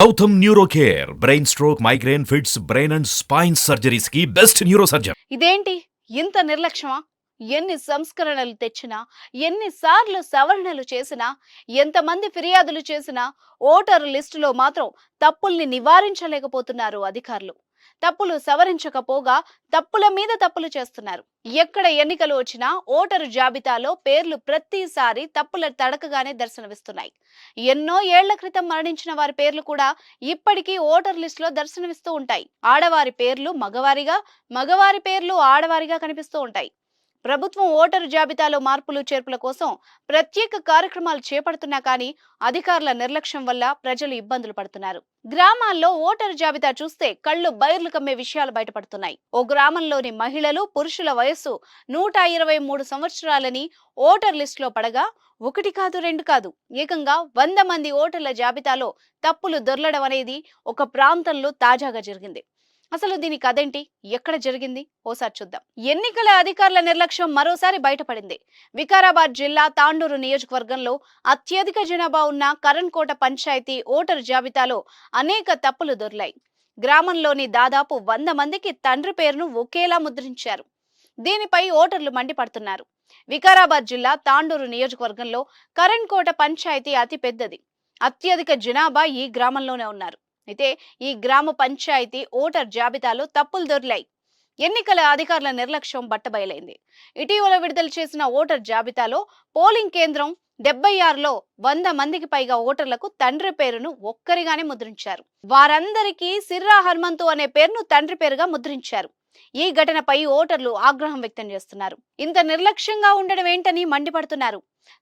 Gautam neuro care brain stroke migraine fits brain and spine సర్జరీస్కి best neuro surgeon ఇదేంటి? ఇంత నిర్లక్ష్యమా? ఎన్ని సంస్కరణలు తెచ్చినా ఎన్నిసార్లు సవరణలు చేసినా ఎంతమంది ఫిర్యాదులు చేసినా ఓటరు లిస్టులో మాత్రం తప్పుల్ని నివారించలేకపోతున్నారు అధికారులు. తప్పులు సవరించకపోగా తప్పుల మీద తప్పులు చేస్తున్నారు. ఎక్కడ ఎన్నికలు వచ్చినా ఓటరు జాబితాలో పేర్లు ప్రతిసారి తప్పుల తడకగానే దర్శనమిస్తున్నాయి. ఎన్నో ఏళ్ళ క్రితం మరణించిన వారి పేర్లు కూడా ఇప్పటికీ ఓటర్ లిస్టులో దర్శనమిస్తూ ఉంటాయి. ఆడవారి పేర్లు మగవారిగా మగవారి పేర్లు ఆడవారిగా కనిపిస్తూ ఉంటాయి. ప్రభుత్వం ఓటరు జాబితాలో మార్పులు చేర్పుల కోసం ప్రత్యేక కార్యక్రమాలు చేపడుతున్నా కానీ అధికారుల నిర్లక్ష్యం వల్ల ప్రజలు ఇబ్బందులు పడుతున్నారు. గ్రామాల్లో ఓటరు జాబితా చూస్తే కళ్ళు బైర్లు కమ్మే విషయాలు బయటపడుతున్నాయి. ఓ గ్రామంలోని మహిళలు పురుషుల వయస్సు నూట ఇరవై మూడు సంవత్సరాలని ఓటర్ లిస్టులో పడగా ఒకటి కాదు రెండు కాదు ఏకంగా వంద మంది ఓటర్ల జాబితాలో తప్పులు దొర్లడం అనేది ఒక ప్రాంతంలో తాజాగా జరిగింది. అసలు దీని కదేంటి ఎక్కడ జరిగింది? ఓసారి చూద్దాం. ఎన్నికల అధికారుల నిర్లక్ష్యం మరోసారి బయటపడింది. వికారాబాద్ జిల్లా తాండూరు నియోజకవర్గంలో అత్యధిక జనాభా ఉన్న కరణ్కోట పంచాయతీ ఓటరు జాబితాలో అనేక తప్పులు దొర్లాయి. గ్రామంలోని దాదాపు వంద మందికి తండ్రి పేరును ఒకేలా ముద్రించారు. దీనిపై ఓటర్లు మండిపడుతున్నారు. వికారాబాద్ జిల్లా తాండూరు నియోజకవర్గంలో కరణ్కోట పంచాయతీ అతి పెద్దది అత్యధిక జనాభా ఈ గ్రామంలోనే ఉన్నారు. అయితే ఈ గ్రామ పంచాయతీ ఓటర్ జాబితాలో తప్పులు దొరిలాయి. ఎన్నికల అధికారుల నిర్లక్ష్యం బట్టబయలైంది. ఇటీవల విడుదల చేసిన ఓటర్ జాబితాలో పోలింగ్ కేంద్రం డెబ్బై ఆరులో వంద మందికి పైగా ఓటర్లకు తండ్రి పేరును ఒక్కరిగానే ముద్రించారు. వారందరికీ సిర్రా హనుమంతు అనే పేరును తండ్రి పేరుగా ముద్రించారు. ఈ ఘటనపై ఓటర్లు ఆగ్రహం వ్యక్తం చేస్తున్నారు. ఇంత నిర్లక్ష్యంగా ఉండడం ఏంటని మండిపడుతున్నారు.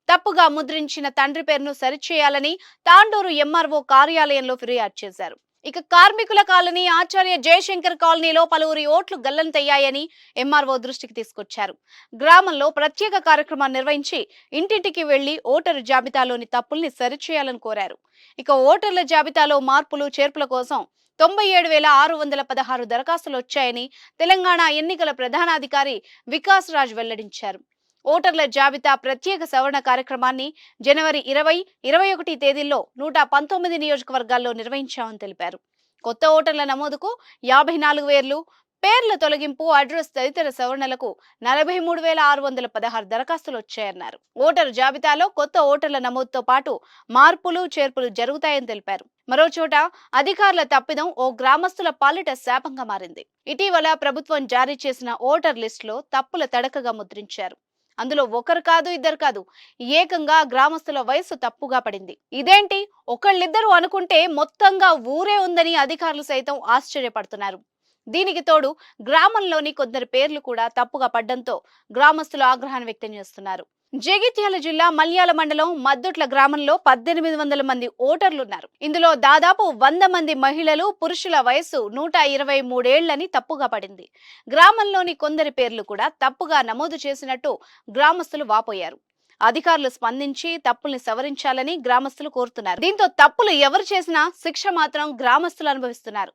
తప్పుగా ముద్రించిన తండ్రి పేరును సరిచేయాలని తాండూరు ఎంఆర్ఓ కార్యాలయంలో ఫిర్యాదు చేశారు. ఇక కార్మికుల కాలనీ ఆచార్య జయశంకర్ కాలనీలో పలువురి ఓట్లు గల్లంతయ్యాయని ఎంఆర్ఓ దృష్టికి తీసుకొచ్చారు. గ్రామంలో ప్రత్యేక కార్యక్రమాన్ని నిర్వహించి ఇంటింటికి వెళ్ళి ఓటరు జాబితాలోని తప్పుల్ని సరిచేయాలని కోరారు. ఇక ఓటర్ల జాబితాలో మార్పులు చేర్పుల కోసం తొంభై ఏడు వేల ఆరు వందల పదహారు దరఖాస్తులు వచ్చాయని తెలంగాణ ఎన్నికల ప్రధానాధికారి వికాస్ రాజ్ వెల్లడించారు. ఓటర్ల జాబితా ప్రత్యేక సవరణ కార్యక్రమాన్ని జనవరి ఇరవై ఇరవై ఒకటి తేదీల్లో నూట పంతొమ్మిది నియోజకవర్గాల్లో నిర్వహించామని తెలిపారు. కొత్త ఓటర్ల నమోదుకు యాభై నాలుగు వేలు పేర్ల తొలగింపు అడ్రస్ తదితర సవరణలకు నలభై మూడు వేల ఆరు వందల పదహారు దరఖాస్తులు వచ్చాయన్నారు. ఓటరు జాబితాలో కొత్త ఓటర్ల నమోదుతో పాటు మార్పులు చేర్పులు జరుగుతాయని తెలిపారు. మరో చోట అధికారుల తప్పిదం ఓ గ్రామస్తుల పాలిట శాపంగా మారింది. ఇటీవల ప్రభుత్వం జారీ చేసిన ఓటర్ లిస్టులో తప్పుల తడకగా ముద్రించారు. అందులో ఒకరు కాదు ఇద్దరు కాదు. ఏకంగా గ్రామస్తుల వయసు తప్పుగా పడింది. ఇదేంటి? ఒకళ్ళిద్దరూ అనుకుంటే మొత్తంగా ఊరే ఉందని అధికారులు సైతం ఆశ్చర్యపడుతున్నారు. దీనికి తోడు గ్రామంలోని కొందరి పేర్లు కూడా తప్పుగా పడ్డంతో గ్రామస్తులు ఆగ్రహాన్ని వ్యక్తం చేస్తున్నారు. జగిత్యాల జిల్లా మల్యాల మండలం మద్దుట్ల గ్రామంలో పద్దెనిమిది వందల మంది ఓటర్లున్నారు. ఇందులో దాదాపు వంద మంది మహిళలు పురుషుల వయస్సు నూట ఇరవై మూడేళ్ళని తప్పుగా పడింది. గ్రామంలోని కొందరి పేర్లు కూడా తప్పుగా నమోదు చేసినట్టు గ్రామస్తులు వాపోయారు. అధికారులు స్పందించి తప్పుల్ని సవరించాలని గ్రామస్తులు కోరుతున్నారు. దీంతో తప్పులు ఎవరు చేసినా శిక్ష మాత్రం గ్రామస్తులు అనుభవిస్తున్నారు.